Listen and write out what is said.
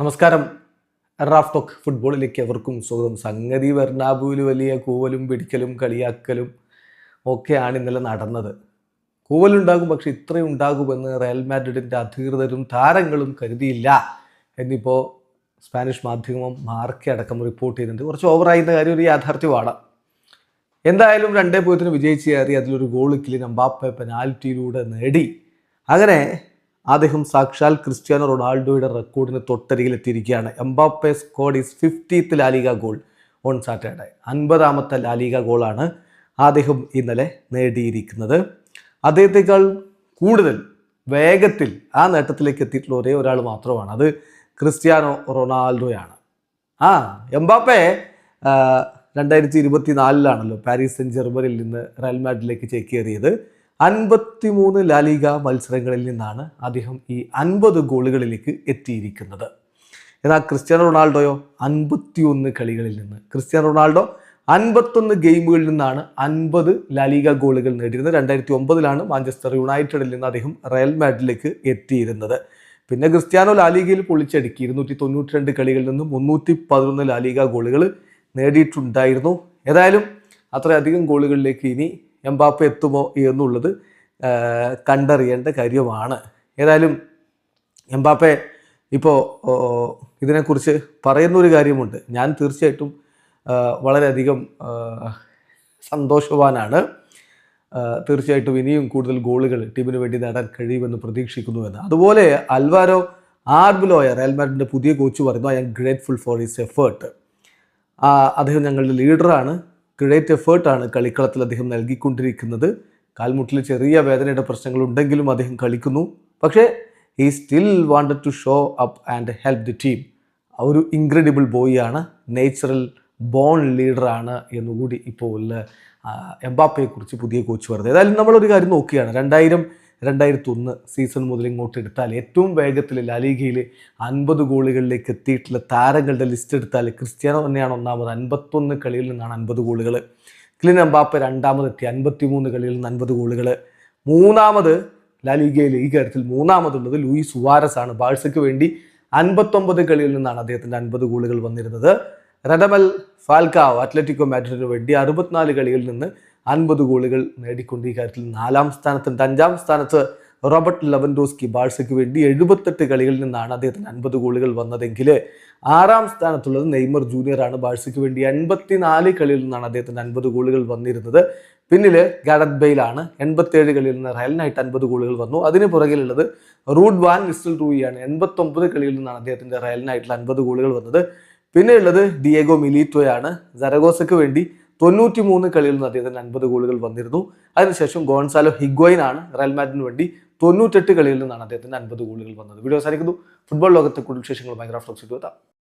നമസ്കാരം. Raf talk ഫുട്ബോളിലേക്ക് എവർക്കും സ്വാഗതം. സംഗതി ബെർണാബുവിൽ വലിയ കൂവലും പിടിക്കലും കളിയാക്കലും ഒക്കെയാണ് ഇന്നലെ നടന്നത്. കൂവലുണ്ടാകും പക്ഷെ ഇത്രയും ഉണ്ടാകുമെന്ന് റയൽ മാഡ്രിഡിന്റെ അധികൃതരും താരങ്ങളും കരുതിയില്ല എന്നിപ്പോൾ സ്പാനിഷ് മാധ്യമം മാർക്കെ അടക്കം റിപ്പോർട്ട് ചെയ്യുന്നുണ്ട്. കുറച്ച് ഓവറായിരുന്ന കാര്യം ഒരു യാഥാർത്ഥ്യമാണ്. എന്തായാലും രണ്ടേ പൂജ്യത്തിന് വിജയിച്ച് കയറി അതിലൊരു ഗോൾ കിലിൻ അമ്പാപ്പെ പെനാൽറ്റിയിലൂടെ നേടി. അങ്ങനെ അദ്ദേഹം സാക്ഷാൽ ക്രിസ്ത്യാനോ റൊണാൾഡോയുടെ റെക്കോർഡിന് തൊട്ടരികിൽ എത്തിയിരിക്കുകയാണ് Mbappe scored his fiftieth La Liga goal on Saturday അൻപതാമത്തെ La Liga ഗോളാണ് അദ്ദേഹം ഇന്നലെ നേടിയിരിക്കുന്നത്. അദ്ദേഹത്തെക്കാൾ കൂടുതൽ വേഗത്തിൽ ആ നേട്ടത്തിലേക്ക് എത്തിയിട്ടുള്ള ഒരേ ഒരാൾ മാത്രമാണ്. അത് ക്രിസ്ത്യാനോ റൊണാൾഡോയാണ്. ആ എംബാപ്പെ രണ്ടായിരത്തി ഇരുപത്തി നാലിലാണല്ലോ പാരീസ് സെൻ ജർമ്മനിൽ നിന്ന് റയൽ മാഡ്രിഡിലേക്ക് ചേക്കേറിയത്. അൻപത്തിമൂന്ന് ലാലിക മത്സരങ്ങളിൽ നിന്നാണ് അദ്ദേഹം ഈ അൻപത് ഗോളുകളിലേക്ക് എത്തിയിരിക്കുന്നത്. എന്നാൽ ക്രിസ്ത്യാനോ റൊണാൾഡോയോ അൻപത്തിയൊന്ന് കളികളിൽ നിന്ന് ക്രിസ്ത്യാനോ റൊണാൾഡോ അൻപത്തൊന്ന് ഗെയിമുകളിൽ നിന്നാണ് അൻപത് ലാലിക ഗോളുകൾ നേടിയിരുന്നത്. രണ്ടായിരത്തി ഒമ്പതിലാണ് മാഞ്ചസ്റ്റർ യുണൈറ്റഡിൽ നിന്ന് അദ്ദേഹം റയൽ മാഡിലേക്ക് എത്തിയിരുന്നത്. പിന്നെ ക്രിസ്ത്യാനോ ലാലിഗയിൽ പൊളിച്ചടുക്കി ഇരുന്നൂറ്റി തൊണ്ണൂറ്റി രണ്ട് കളികളിൽ നിന്ന് മുന്നൂറ്റി പതിനൊന്ന് ലാലിക ഗോളുകൾ നേടിയിട്ടുണ്ടായിരുന്നു. ഏതായാലും അത്രയധികം ഗോളുകളിലേക്ക് ഇനി എംബാപ്പെ എത്തുമോ എന്നുള്ളത് കണ്ടറിയേണ്ട കാര്യമാണ്. ഏതായാലും എംബാപ്പെ ഇപ്പോൾ ഇതിനെക്കുറിച്ച് പറയുന്ന ഒരു കാര്യമുണ്ട്. ഞാൻ തീർച്ചയായിട്ടും വളരെയധികം സന്തോഷവാനാണ്. തീർച്ചയായിട്ടും ഇനിയും കൂടുതൽ ഗോളുകൾ ടീമിന് വേണ്ടി നേടാൻ കഴിയുമെന്ന് പ്രതീക്ഷിക്കുന്നുവെന്ന് അതുപോലെ അൽവാരോ ആർബിലോയ റയൽ മാഡ്രിഡിന്റെ പുതിയ കോച്ച് പറയുന്നു I am grateful for his effort അദ്ദേഹം ഞങ്ങളുടെ ലീഡറാണ് ഗ്രേറ്റ് എഫേർട്ടാണ് കളിക്കളത്തിൽ അദ്ദേഹം നൽകിക്കൊണ്ടിരിക്കുന്നത്. കാൽമുട്ടിൽ ചെറിയ വേദനയുടെ പ്രശ്നങ്ങൾ ഉണ്ടെങ്കിലും അദ്ദേഹം കളിക്കുന്നു. പക്ഷേ he still wanted to show up and help the team ഒരു ഇൻക്രെഡിബിൾ ബോയിയാണ് നേച്ചുറൽ ബോൺ ലീഡറാണ് എന്നുകൂടി ഇപ്പോൾ എംബാപ്പയെക്കുറിച്ച് പുതിയ കോച്ച് പറഞ്ഞത് ഏതായാലും നമ്മളൊരു കാര്യം നോക്കുകയാണ്. രണ്ടായിരം രണ്ടായിരത്തി ഒന്ന് സീസൺ മുതൽ ഇങ്ങോട്ട് എടുത്താൽ ഏറ്റവും വേഗത്തിൽ ലാലീഗയിൽ അൻപത് ഗോളുകളിലേക്ക് എത്തിയിട്ടുള്ള താരങ്ങളുടെ ലിസ്റ്റ് എടുത്താൽ ക്രിസ്ത്യാനോ തന്നെയാണ് ഒന്നാമത്. അൻപത്തൊന്ന് കളിയിൽ നിന്നാണ് അൻപത് ഗോളുകൾ ക്ലിൻ അംബാപ്പ രണ്ടാമതെത്തി അൻപത്തി മൂന്ന് കളിയിൽ നിന്ന് അൻപത് ഗോളുകൾ മൂന്നാമത് ലാലിഗയിൽ ഈ കാര്യത്തിൽ മൂന്നാമതുള്ളത് ലൂയിസ് സുവാരസ് ആണ്. ബാഴ്സയ്ക്ക് വേണ്ടി അൻപത്തൊമ്പത് കളിയിൽ നിന്നാണ് അദ്ദേഹത്തിന്റെ അൻപത് ഗോളുകൾ വന്നിരുന്നത്. റഡമൽ ഫാൽക്കാവ് അത്ലറ്റിക്കോ മാഡ്രിഡിന് വേണ്ടി അറുപത്തിനാല് കളിയിൽ നിന്ന് അൻപത് ഗോളുകൾ നേടിക്കൊണ്ട് ഈ കാര്യത്തിൽ നാലാം സ്ഥാനത്തുണ്ട്. അഞ്ചാം സ്ഥാനത്ത് റോബർട്ട് ലെവൻഡോസ്കി ബാഴ്സയ്ക്ക് വേണ്ടി എഴുപത്തെട്ട് കളികളിൽ നിന്നാണ് അദ്ദേഹത്തിന് അൻപത് ഗോളുകൾ വന്നതെങ്കിൽ ആറാം സ്ഥാനത്തുള്ളത് നെയ്മർ ജൂനിയറാണ് ബാഴ്സയ്ക്ക് വേണ്ടി എൺപത്തിനാല് കളിയിൽ നിന്നാണ് അദ്ദേഹത്തിന് അൻപത് ഗോളുകൾ വന്നിരുന്നത്. പിന്നിൽ ഗാഡത് ബെയിലാണ് എൺപത്തേഴ് കളിയിൽ നിന്ന് റയലിനായിട്ട് അൻപത് ഗോളുകൾ വന്നു. അതിന് പുറകിലുള്ളത് റൂഡ് വാൻ മിസ്റ്റൽ റൂയിയാണ് എൺപത്തൊമ്പത് കളിയിൽ നിന്നാണ് അദ്ദേഹത്തിന്റെ റയലിനായിട്ടുള്ള അൻപത് ഗോളുകൾ വന്നത്. പിന്നെയുള്ളത് ഡിയേഗോ മിലീറ്റോയാണ്. ജരഗോസയ്ക്ക് വേണ്ടി തൊണ്ണൂറ്റി മൂന്ന് കളിയിൽ നിന്ന് അദ്ദേഹത്തിന് അൻപത് ഗോളുകൾ വന്നിരുന്നു. അതിനുശേഷം ഗോൺസാലോ ഹിഗ്വൈൻ ആണ് റയൽ മാഡ്രിഡിന് വേണ്ടി തൊണ്ണൂറ്റെട്ട് കളിയിൽ നിന്നാണ് അദ്ദേഹത്തിന് അൻപത് ഗോളുകൾ വന്നത്. വീഡിയോ അവസാനിക്കുന്നു. ഫുട്ബോൾ ലോകത്തെ കൂടുതൽ വിശേഷങ്ങൾ ഭയങ്കര ഫ്ലോക്സ് എത്താം.